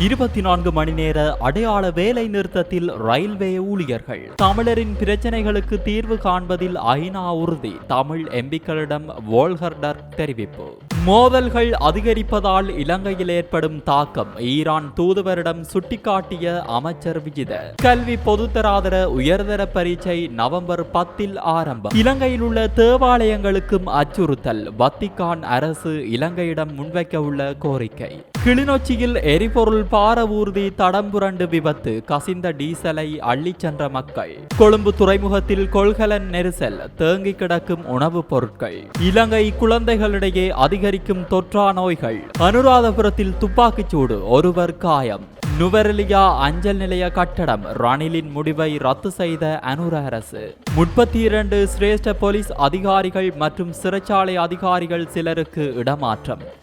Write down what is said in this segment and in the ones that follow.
இருபத்தி நான்கு மணி நேர அடையாள வேலை நிறுத்தத்தில் ரயில்வே ஊழியர்கள். தமிழரின் பிரச்சனைகளுக்கு தீர்வு காண்பதில் ஐநா உறுதி. தமிழ் எம்பிக்களிடம் வோல்கர்டர் தெரிவிப்பு. மோதல்கள் அதிகரிப்பதால் இலங்கையில் ஏற்படும் தாக்கம். ஈரான் தூதுவரிடம் சுட்டிக்காட்டிய அமைச்சர் விஜித. கல்வி பொதுத்தராதர உயர்தர பரீட்சை நவம்பர் பத்தில் ஆரம்பம். இலங்கையில் உள்ள தேவாலயங்களுக்கும் அச்சுறுத்தல். வத்திக்கான் அரசு இலங்கையிடம் முன்வைக்க உள்ள கோரிக்கை. கிளிநொச்சியில் எரிபொருள் பார ஊர்தி தடம் புரண்டு விபத்து. கசிந்த டீசலை அள்ளிச் சென்ற மக்கள். கொழும்பு துறைமுகத்தில் கொள்கலன் நெரிசல் தேங்கி கிடக்கும் உணவுப் பொருட்கள். இலங்கை குழந்தைகளிடையே அதிகரிக்கும் தொற்றா நோய்கள். அனுராதபுரத்தில் துப்பாக்கிச்சூடு ஒருவர் காயம். நுவரெலியா அஞ்சல் நிலைய கட்டடம் ரணிலின் முடிவை ரத்து செய்த அனுர அரசு. முப்பத்தி இரண்டு சிரேஷ்ட போலீஸ் அதிகாரிகள் மற்றும் சிறைச்சாலை அதிகாரிகள் சிலருக்கு இடமாற்றம்.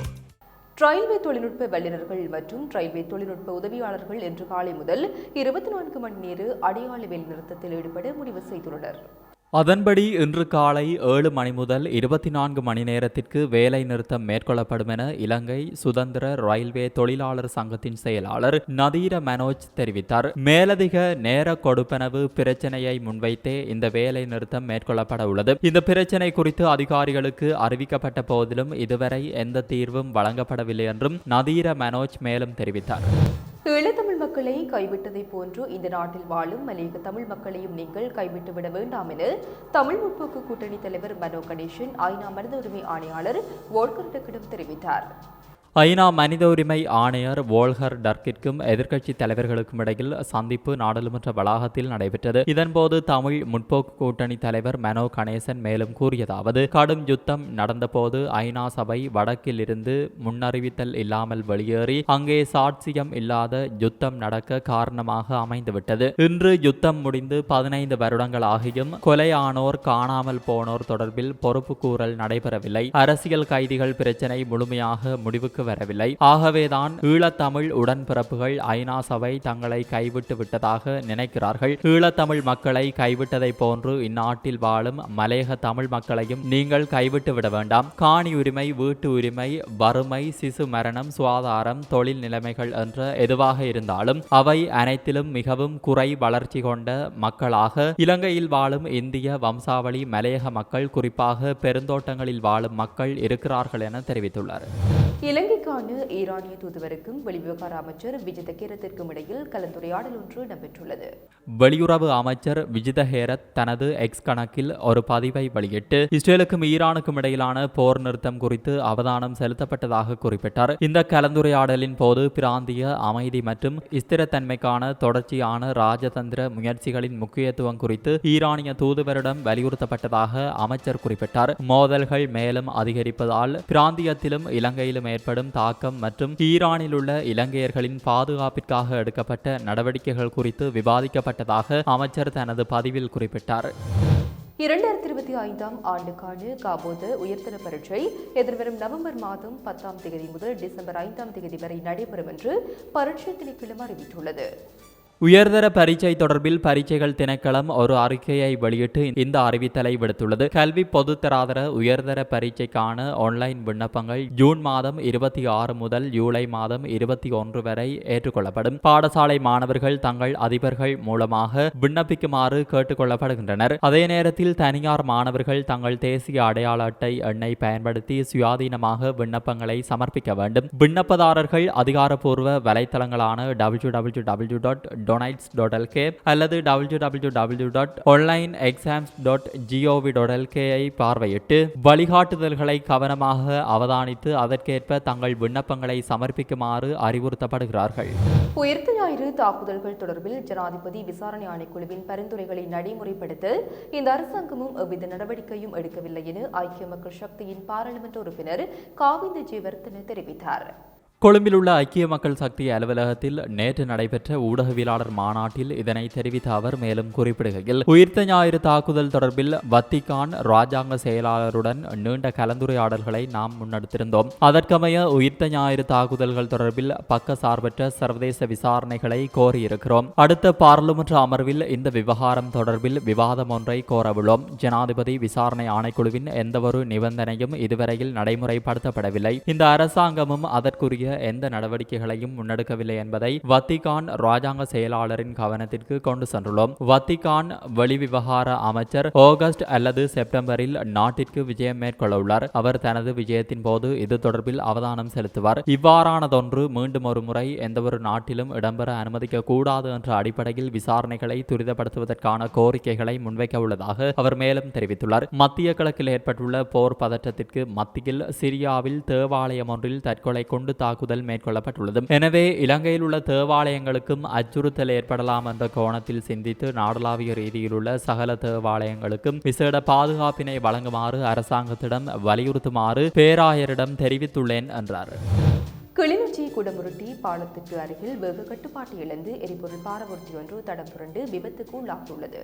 ரயில்வே தொழில்நுட்ப வல்லுநர்கள் மற்றும் ரயில்வே தொழில்நுட்ப உதவியாளர்கள் இன்று காலை முதல் இருபத்தி நான்கு மணி நேர அடையாள வேலை நிறுத்தத்தில் ஈடுபட முடிவு செய்துள்ளனர். அதன்படி இன்று காலை ஏழு மணி முதல் இருபத்தி நான்கு மணி நேரத்திற்கு வேலை நிறுத்தம் மேற்கொள்ளப்படும் என இலங்கை சுதந்திர ரயில்வே தொழிலாளர் சங்கத்தின் செயலாளர் நதீர மனோஜ் தெரிவித்தார். மேலதிக நேர கொடுப்பனவு பிரச்சனையை முன்வைத்தே இந்த வேலை நிறுத்தம் மேற்கொள்ளப்பட உள்ளது. இந்த பிரச்சனை குறித்து அதிகாரிகளுக்கு அறிவிக்கப்பட்ட போதிலும் இதுவரை எந்த தீர்வும் வழங்கப்படவில்லை என்றும் நதீர மனோஜ் மேலும் தெரிவித்தார். மக்களை கைவிட்டதை போன்று இந்த நாட்டில் வாழும் மலையக தமிழ் மக்களையும் நீங்கள் கைவிட்டு விட வேண்டாம் என தமிழ் முற்போக்கு கூட்டணி தலைவர் மனோ கணேசன் ஐநா மனித உரிமை ஆணையாளர் வோல்கர்டக்கிடம் தெரிவித்தார். ஐநா மனித உரிமை ஆணையர் வோல்கர் டர்க்கிற்கும் எதிர்க்கட்சி தலைவர்களுக்கும் இடையில் சந்திப்பு நாடாளுமன்ற வளாகத்தில் நடைபெற்றது. இதன்போது தமிழ் முற்போக்கு கூட்டணி தலைவர் மனோ கணேசன் மேலும் கூறியதாவது கடும் யுத்தம் நடந்தபோது ஐநா சபை வடக்கில் இருந்து முன்னறிவித்தல் இல்லாமல் வெளியேறி அங்கே சாட்சியம் இல்லாத யுத்தம் நடக்க காரணமாக அமைந்துவிட்டது. இன்று யுத்தம் முடிந்து பதினைந்து வருடங்கள் ஆகியும் கொலையானோர் காணாமல் போனோர் தொடர்பில் பொறுப்பு கூறல் நடைபெறவில்லை. அரசியல் கைதிகள் பிரச்சினை முழுமையாக முடிவுக்கு வரவில்லை. ஆகவேதான் ஈழத்தமிழ் உடன்பிறப்புகள் ஐநா சபை தங்களை கைவிட்டு விட்டதாக நினைக்கிறார்கள். ஈழத்தமிழ் மக்களை கைவிட்டதை போன்று இந்நாட்டில் வாழும் மலையக தமிழ் மக்களையும் நீங்கள் கைவிட்டு விட வேண்டாம். காணி உரிமை வீட்டு உரிமை வறுமை சிசு மரணம் சுகாதாரம் தொழில் நிலைமைகள் என்ற எதுவாக இருந்தாலும் அவை அனைத்திலும் மிகவும் குறை வளர்ச்சி கொண்ட மக்களாக இலங்கையில் வாழும் இந்திய வம்சாவளி மலையக மக்கள் குறிப்பாக பெருந்தோட்டங்களில் வாழும் மக்கள் இருக்கிறார்கள் என தெரிவித்துள்ளார் இலங்கைக்கான ஈரானிய தூதுவருக்கும் வெளிவிவகார அமைச்சர் விஜித கீரத்திற்கும் இடையில் கலந்துரையாடல் ஒன்று இடம்பெற்றுள்ளது. வெளியுறவு அமைச்சர் விஜித ஹேரத் தனது எக்ஸ் கணக்கில் ஒரு பதிவை வெளியிட்டு இஸ்ரேலுக்கும் ஈரானுக்கும் இடையிலான போர் நிறுத்தம் குறித்து அவதானம் செலுத்தப்பட்டதாக குறிப்பிட்டார். இந்த கலந்துரையாடலின் போது பிராந்திய அமைதி மற்றும் ஸ்திரத்தன்மைக்கான தொடர்ச்சியான ராஜதந்திர முயற்சிகளின் முக்கியத்துவம் குறித்து ஈரானிய தூதுவரிடம் வலியுறுத்தப்பட்டதாக அமைச்சர் குறிப்பிட்டார். மோதல்கள் மேலும் அதிகரிப்பதால் பிராந்தியத்திலும் இலங்கையிலும் ஏற்படும் தாக்கம் மற்றும் ஈரானில் உள்ள இலங்கையர்களின் பாதுகாப்பிற்காக எடுக்கப்பட்ட நடவடிக்கைகள் குறித்து விவாதிக்கப்பட்டதாக அமைச்சர் தனது பதிவில் குறிப்பிட்டார். இரண்டாயிரத்தி இருபத்தி ஐந்தாம் ஆண்டுக்கான காபோத உயர்தர பரீட்சை எதிர்வரும் நவம்பர் மாதம் பத்தாம் தேதி முதல் டிசம்பர் ஐந்தாம் தேதி வரை நடைபெறும் என்று பரீட்சை திணைக்களம் அறிவித்துள்ளது. உயர்தர பரீட்சை தொடர்பில் பரீட்சைகள் திணைக்களம் ஒரு அறிக்கையை வெளியிட்டு இந்த அறிவித்தலை விடுத்துள்ளது. கல்வி பொதுத்தராதர உயர்தர பரீட்சைக்கான ஆன்லைன் விண்ணப்பங்கள் ஜூன் மாதம் இருபத்தி ஆறு முதல் ஜூலை மாதம் இருபத்தி ஒன்று வரை ஏற்றுக்கொள்ளப்படும். பாடசாலை மாணவர்கள் தங்கள் அதிபர்கள் மூலமாக விண்ணப்பிக்குமாறு கேட்டுக்கொள்ளப்படுகின்றனர். அதே நேரத்தில் தனியார் மாணவர்கள் தங்கள் தேசிய அடையாள அட்டை எண்ணை பயன்படுத்தி சுயாதீனமாக விண்ணப்பங்களை சமர்ப்பிக்க வேண்டும். விண்ணப்பதாரர்கள் அதிகாரப்பூர்வ வலைத்தளங்களான W W W dot doenets dot LK அல்லது W W W dot online exams dot gov dot LKI பார்வையிட்டு வழிகாட்டுதல்களை கவனமாக அவதானித்து அதற்கேற்ப தங்கள் விண்ணப்பங்களை சமர்ப்பிக்குமாறு அறிவுறுத்தப்படுகிறார்கள். உயிர்த்த ஞாயிறு தாக்குதல்கள் தொடர்பில் ஜனாதிபதி விசாரணை ஆணைக்குழுவின் பரிந்துரைகளை நடைமுறைப்படுத்த இந்த அரசாங்கமும் எவ்வித நடவடிக்கையும் எடுக்கவில்லை என ஐக்கிய மக்கள் சக்தியின் பாராளுமன்ற உறுப்பினர் காவிந்த ஜெயவர்தன தெரிவித்தார். கொழும்பில் உள்ள ஐக்கிய மக்கள் சக்தி அலுவலகத்தில் நேற்று நடைபெற்ற ஊடகவியலாளர் மாநாட்டில் இதனை தெரிவித்த அவர் மேலும் குறிப்பிடுகையில் உயிர்த்த ஞாயிறு தாக்குதல் தொடர்பில் வத்திகான் ராஜாங்க செயலாளருடன் நீண்ட கலந்துரையாடல்களை நாம் முன்னெடுத்திருந்தோம். அதற்கமைய உயிர்த்த ஞாயிறு தாக்குதல்கள் தொடர்பில் பக்க சார்பற்ற சர்வதேச விசாரணைகளை கோரியிருக்கிறோம். அடுத்த பாராளுமன்ற அமர்வில் இந்த விவகாரம் தொடர்பில் விவாதம் ஒன்றை கோரவுள்ளோம். ஜனாதிபதி விசாரணை ஆணைக்குழுவின் எந்தவொரு நிபந்தனையும் இதுவரையில் நடைமுறைப்படுத்தப்படவில்லை. இந்த அரசாங்கமும் அதற்குரிய எந்த நடவடிக்கைகளையும் முன்னெடுக்கவில்லை என்பதை வத்திகான் ராஜாங்க செயலாளரின் கவனத்திற்கு கொண்டு சென்றுள்ளோம். வத்திகான் வெளிவிவகார அமைச்சர் ஆகஸ்ட் அல்லது செப்டம்பரில் நாட்டிற்கு விஜயம் மேற்கொள்ள உள்ளார். அவர் தனது விஜயத்தின் போது இது தொடர்பில் அவதானம் செலுத்துவார். இவ்வாறானதொன்று மீண்டும் ஒரு முறை எந்தவொரு நாட்டிலும் இடம்பெற அனுமதிக்க கூடாது என்ற அடிப்படையில் விசாரணைகளை துரிதப்படுத்துவதற்கான கோரிக்கைகளை முன்வைக்க உள்ளதாக அவர் மேலும் தெரிவித்துள்ளார். மத்திய கிழக்கில் ஏற்பட்டுள்ள போர் பதற்றத்திற்கு மத்தியில் சிரியாவில் தேவாலயம் ஒன்றில் தற்கொலை கொண்டு தாக்குதல் மேற்கொள்ளப்பட்டுள்ளது எனவே இலங்கையில் உள்ள தேவாலயங்களுக்கும் அச்சுறுத்தல் ஏற்படலாம் என்ற கோணத்தில் சிந்தித்து நாடளாவிய ரீதியில் உள்ள சகல தேவாலயங்களுக்கும் விசேட பாதுகாப்பினை வழங்குமாறு அரசாங்கத்திடம் வலியுறுத்துமாறு பேராயரிடம் தெரிவித்துள்ளேன் என்றார் கிளிநொச்சி குடமுருட்டி பாலத்துக்கு அருகில் வெகு கட்டுப்பாட்டு இழந்து எரிபொருள் பாரவூர்த்தி ஒன்று தடம் புரண்டு விபத்துக்கு உள்ளாகியுள்ளது.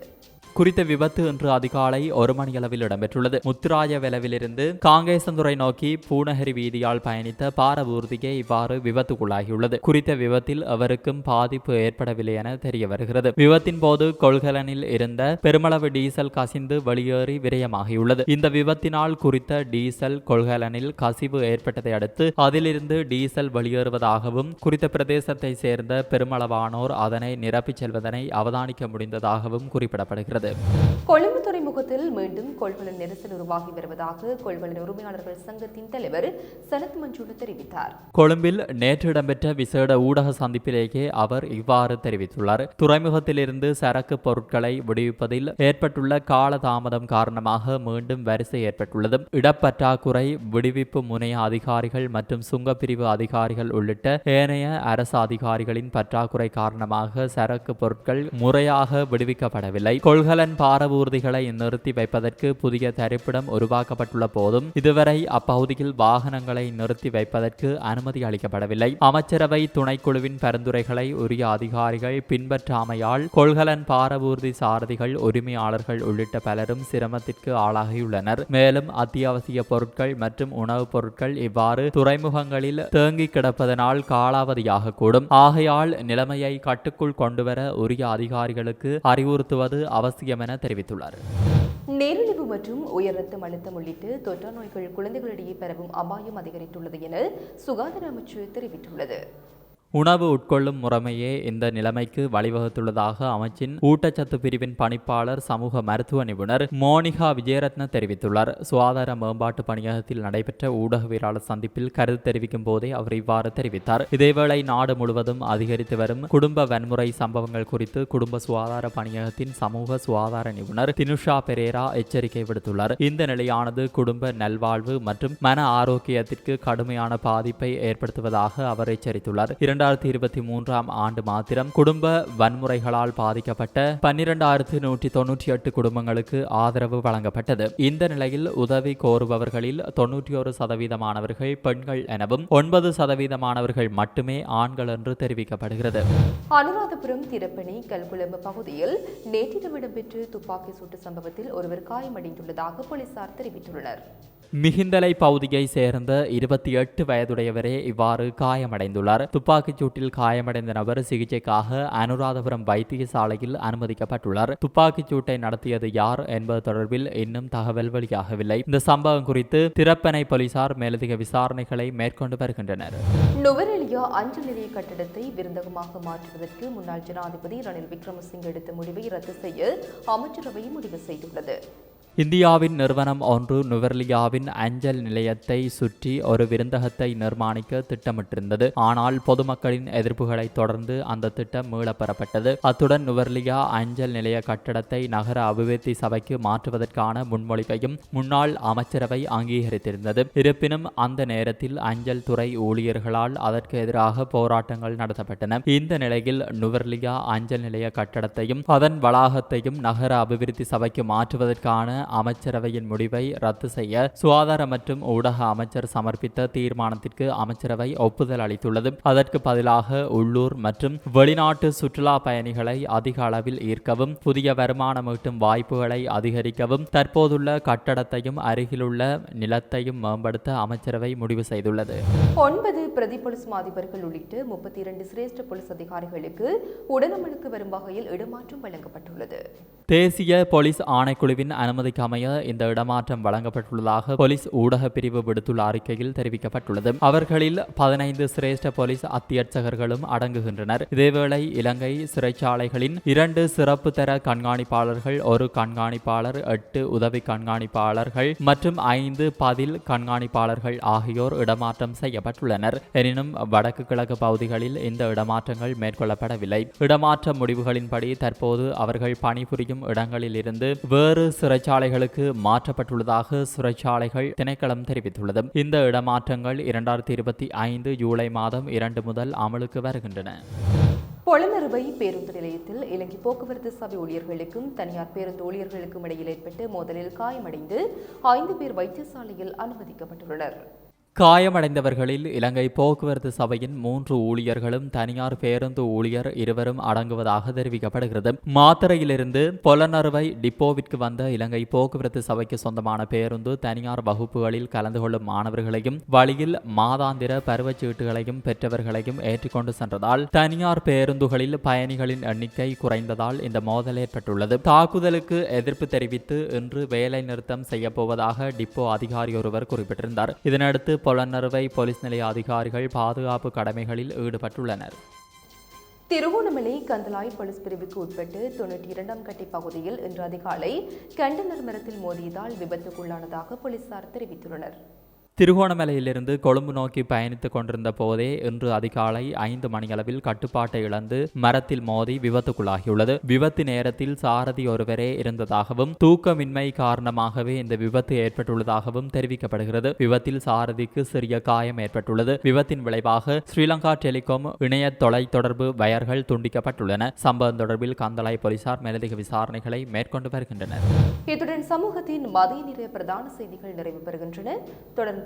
குறித்த விபத்து இன்று அதிகாலை ஒரு மணியளவில் இடம்பெற்றுள்ளது. முத்துராய விலவிலிருந்து காங்கேசந்துறை நோக்கி பூனகரி வீதியால் பயணித்த பாரவூர்தியே இவ்வாறு விபத்துக்குள்ளாகியுள்ளது. குறித்த விபத்தில் அவருக்கும் பாதிப்பு ஏற்படவில்லை என தெரிய வருகிறது விபத்தின் போது கொள்கலனில் இருந்த பெருமளவு டீசல் கசிந்து வெளியேறி விரயமாகியுள்ளது. இந்த விபத்தினால் குறித்த டீசல் கொள்கலனில் கசிவு ஏற்பட்டதை அடுத்து அதிலிருந்து டீசல் வெளியேறுவதாகவும் குறித்த பிரதேசத்தை சேர்ந்த பெருமளவானோர் அதனை நிரப்பிச் செல்வதனை அவதானிக்க முடிந்ததாகவும் குறிப்பிடப்படுகிறது. கொழும்புத்துறை துறைமுகத்தில் மீண்டும் கொள்கலன் நெரிசல் உருவாகி வருவதாக கொள்கலன் உரிமையாளர்கள் சங்கத்தின் தலைவர் சனத் மஞ்சூடு தெரிவித்தார். கொழும்பில் நேற்று இடம்பெற்ற விசேட ஊடக சந்திப்பிலேயே அவர் இவ்வாறு தெரிவித்துள்ளார். துறைமுகத்திலிருந்து சரக்கு பொருட்களை விடுவிப்பதில் ஏற்பட்டுள்ள காலதாமதம் காரணமாக மீண்டும் வரிசை ஏற்பட்டுள்ளது. இடப்பற்றாக்குறை விடுவிப்பு முனைய அதிகாரிகள் மற்றும் சுங்கப்பிரிவு அதிகாரிகள் உள்ளிட்ட ஏனைய அரசு அதிகாரிகளின் பற்றாக்குறை காரணமாக சரக்கு பொருட்கள் முறையாக விடுவிக்கப்படவில்லை. கொள்கலன் பாரவூர்திகளை நிறுத்தி வைப்பதற்கு புதிய தரிப்பிடம் உருவாக்கப்பட்டுள்ள போதும் இதுவரை அப்பகுதியில் வாகனங்களை நிறுத்தி வைப்பதற்கு அனுமதி அளிக்கப்படவில்லை. அமைச்சரவை துணைக்குழுவின் பரிந்துரைகளை உரிய அதிகாரிகள் பின்பற்றாமையால் கொள்கலன் பாரவூர்தி சாரதிகள் உரிமையாளர்கள் உள்ளிட்ட பலரும் சிரமத்திற்கு ஆளாகியுள்ளனர். மேலும் அத்தியாவசிய பொருட்கள் மற்றும் உணவுப் பொருட்கள் இவ்வாறு துறைமுகங்களில் தேங்கி கிடப்பதனால் காலாவதியாக கூடும். ஆகையால் நிலைமையை கட்டுக்குள் கொண்டுவர உரிய அதிகாரிகளுக்கு அறிவுறுத்துவது அவசியம் என தெரிவித்துள்ளார். நீரிழிவு மற்றும் உயர் ரத்தம் அழுத்தம் உள்ளிட்ட தொற்றா நோய்கள் குழந்தைகளிடையே பரவும் அபாயம் அதிகரித்துள்ளது என சுகாதார அமைச்சு தெரிவித்துள்ளது. உணவு உட்கொள்ளும் முறைமையே இந்த நிலைமைக்கு வழிவகுத்துள்ளதாக அமைச்சின் ஊட்டச்சத்து பிரிவின் பணிப்பாளர் சமூக மருத்துவ நிபுணர் மோனிகா விஜயரத்ன தெரிவித்துள்ளார். சுகாதார மேம்பாட்டு பணியகத்தில் நடைபெற்ற ஊடகவியலாளர் சந்திப்பில் கருத்து தெரிவிக்கும் போதே அவர் இவ்வாறு தெரிவித்தார். இதேவேளை நாடு முழுவதும் அதிகரித்து வரும் குடும்ப வன்முறை சம்பவங்கள் குறித்து குடும்ப சுகாதார பணியகத்தின் சமூக சுகாதார நிபுணர் தினுஷா பெரேரா எச்சரிக்கை விடுத்துள்ளார். இந்த நிலையானது குடும்ப நல்வாழ்வு மற்றும் மன ஆரோக்கியத்திற்கு கடுமையான பாதிப்பை ஏற்படுத்துவதாக அவர் எச்சரித்துள்ளார். இரண்டாயிரத்தி இருபத்தி மூன்றாம் ஆண்டு மாத்திரம் குடும்ப வன்முறைகளால் பாதிக்கப்பட்ட பன்னிரண்டாயிரத்து நூற்றி தொன்னூற்றி எட்டு குடும்பங்களுக்கு ஆதரவு வழங்கப்பட்டது. இந்த நிலையில் உதவி கோருபவர்களில் தொன்னூற்றி ஒரு சதவீதமானவர்கள் பெண்கள் எனவும் ஒன்பது சதவீதமானவர்கள் மட்டுமே ஆண்கள் என்று தெரிவிக்கப்படுகிறது. அனுராதபுரம் திரப்பணி கல்குளம்பு பகுதியில் நேற்றிரவு இடம்பெற்ற துப்பாக்கி சூட்டு சம்பவத்தில் ஒருவர் காயமடைந்துள்ளதாக போலீசார் தெரிவித்துள்ளனர். மிகிந்தலை பகுதியை சேர்ந்த இருபத்தி எட்டு வயதுடையவரே இவ்வாறு காயமடைந்துள்ளார். துப்பாக்கிச் சூட்டில் காயமடைந்த நபர் சிகிச்சைக்காக அனுராதபுரம் வைத்தியசாலையில் அனுமதிக்கப்பட்டுள்ளார். துப்பாக்கிச் சூட்டை நடத்தியது யார் என்பது தொடர்பில் இன்னும் தகவல் வெளியாகவில்லை. இந்த சம்பவம் குறித்து திறப்பனை போலீசார் மேலதிக விசாரணைகளை மேற்கொண்டு வருகின்றனர். நுவரெலியா அஞ்சல் நிலைய கட்டடத்தை விருந்தகமாக மாற்றுவதற்கு முன்னாள் ஜனாதிபதி ரணில் விக்ரமசிங்கே எடுத்த முடிவை ரத்து செய்ய அமைச்சரவை முடிவு செய்துள்ளது. இந்தியாவின் நிறுவனம் ஒன்று நுவர்லியாவின் அஞ்சல் நிலையத்தை சுற்றி ஒரு விருந்தகத்தை நிர்மாணிக்க திட்டமிட்டிருந்தது. ஆனால் பொதுமக்களின் எதிர்ப்புகளை தொடர்ந்து அந்த திட்டம் மீளப்பெறப்பட்டது. அத்துடன் நுவர்லியா அஞ்சல் நிலைய கட்டடத்தை நகர அபிவிருத்தி சபைக்கு மாற்றுவதற்கான முன்மொழிவையும் முன்னாள் அமைச்சரவை அங்கீகரித்திருந்தது. இருப்பினும் அந்த நேரத்தில் அஞ்சல் துறை ஊழியர்களால் அதற்கு எதிராக போராட்டங்கள் நடத்தப்பட்டன. இந்த நிலையில் நுவர்லியா அஞ்சல் நிலைய கட்டடத்தையும் அதன் வளாகத்தையும் நகர அபிவிருத்தி சபைக்கு மாற்றுவதற்கான அமைச்சரவையின் முடிவை ரத்து செய்ய சுகாதார மற்றும் ஊடக அமைச்சர் சமர்ப்பித்த தீர்மானத்திற்கு அமைச்சரவை ஒப்புதல் அளித்துள்ளது. அதற்கு பதிலாக உள்ளூர் மற்றும் வெளிநாட்டு சுற்றுலா பயணிகளை அதிக அளவில் ஈர்க்கவும் புதிய வருமானம் ஈட்டும் வாய்ப்புகளை அதிகரிக்கவும் தற்போதுள்ள கட்டடத்தையும் அருகிலுள்ள நிலத்தையும் மேம்படுத்த அமைச்சரவை முடிவு செய்துள்ளது. ஒன்பது பிரதி போலீஸ் மாதிபர்கள் உள்ளிட்ட முப்பத்தி இரண்டு சிரேஷ்ட போலீஸ் அதிகாரிகளுக்கு உடனமனுக்கு வரும் வகையில் இடமாற்றம் வழங்கப்பட்டுள்ளது. தேசிய போலீஸ் ஆணைக்குழுவின் அனுமதிக்கு அமைய இந்த இடமாற்றம் வழங்கப்பட்டுள்ளதாக போலீஸ் ஊடக பிரிவு விடுத்துள்ள அறிக்கையில் தெரிவிக்கப்பட்டுள்ளது. அவர்களில் பதினைந்து சிரேஷ்ட போலீஸ் அத்தியட்சகர்களும் அடங்குகின்றனர். இதேவேளை இலங்கை சிறைச்சாலைகளின் இரண்டு சிறப்பு தர கண்காணிப்பாளர்கள் ஒரு கண்காணிப்பாளர் எட்டு உதவி கண்காணிப்பாளர்கள் மற்றும் ஐந்து பதில் கண்காணிப்பாளர்கள் ஆகியோர் இடமாற்றம் செய்யப்பட்டுள்ளனர். எனினும் வடக்கு கிழக்கு பகுதிகளில் இந்த இடமாற்றங்கள் மேற்கொள்ளப்படவில்லை. இடமாற்ற முடிவுகளின்படி தற்போது அவர்கள் பணிபுரியும் இடங்களில் இருந்து வேறு சிறைச்சாலைகளுக்கு மாற்றப்பட்டுள்ளதாக சிறைச்சாலைகள் திணைக்களம் தெரிவித்துள்ளது. இந்த இடமாற்றங்கள் இரண்டாயிரத்தி இருபத்தி ஐந்து ஜூலை மாதம் இரண்டு முதல் அமலுக்கு வருகின்றன. பொலனறுவை பேருந்து நிலையத்தில் இலங்கை போக்குவரத்து சபை ஊழியர்களுக்கும் தனியார் பேருந்து ஊழியர்களுக்கும் இடையில் ஏற்பட்ட மோதலில் காயமடைந்து ஐந்து பேர் வைத்தியசாலையில் அனுமதிக்கப்பட்டுள்ளனர். காயமடைந்தவர்களில் இலங்கை போக்குவரத்து சபையின் மூன்று ஊழியர்களும் தனியார் பேருந்து ஊழியர் இருவரும் அடங்குவதாக தெரிவிக்கப்படுகிறது. மாத்திரையிலிருந்து பொலனறுவை டிப்போவிற்கு வந்த இலங்கை போக்குவரத்து சபைக்கு சொந்தமான பேருந்து தனியார் வகுப்புகளில் கலந்து கொள்ளும் மாணவர்களையும் வழியில் மாதாந்திர பருவச்சீட்டுகளையும் பெற்றவர்களையும் ஏற்றிக்கொண்டு சென்றதால் தனியார் பேருந்துகளில் பயணிகளின் எண்ணிக்கை குறைந்ததால் இந்த மோதல் ஏற்பட்டுள்ளது. தாக்குதலுக்கு எதிர்ப்பு தெரிவித்து இன்று வேலை நிறுத்தம் செய்யப்போவதாக டிப்போ அதிகாரி ஒருவர் குறிப்பிட்டிருந்தார். இதனடுத்து பொலன்னறுவை போலீஸ் நிலைய அதிகாரிகள் பாதுகாப்பு கடமைகளில் ஈடுபட்டுள்ளனர். திருவோணமலை கந்தலாய் போலீஸ் பிரிவுக்கு உட்பட்டு தொண்ணூற்றி இரண்டாம் கட்டி பகுதியில் இன்று அதிகாலை கண்டனர் மரத்தில் மோதியதால் விபத்துக்குள்ளானதாக போலீசார் தெரிவித்துள்ளனர். திருகோணமலையிலிருந்து கொழும்பு நோக்கி பயணித்துக் கொண்டிருந்த போதே இன்று அதிகாலை ஐந்து மணியளவில் கட்டுப்பாட்டை இழந்து மரத்தில் மோதி விபத்துக்குள்ளாகியுள்ளது. விபத்து நேரத்தில் சாரதி ஒருவரே இருந்ததாகவும் தூக்கமின்மை காரணமாகவே இந்த விபத்து ஏற்பட்டுள்ளதாகவும் தெரிவிக்கப்படுகிறது. விபத்தில் சாரதிக்கு சிறிய காயம் ஏற்பட்டுள்ளது. விபத்தின் விளைவாக ஸ்ரீலங்கா டெலிகாம் இணைய தொலை தொடர்பு வயர்கள் துண்டிக்கப்பட்டுள்ளன. சம்பவம் தொடர்பில் கந்தளாய் போலீசார் மேலதிக விசாரணைகளை மேற்கொண்டு வருகின்றனர். இத்துடன் சமூகத்தின் மதிய நிற பிரதான செய்திகள் நிறைவு பெறுகின்றன. தொடர்ந்து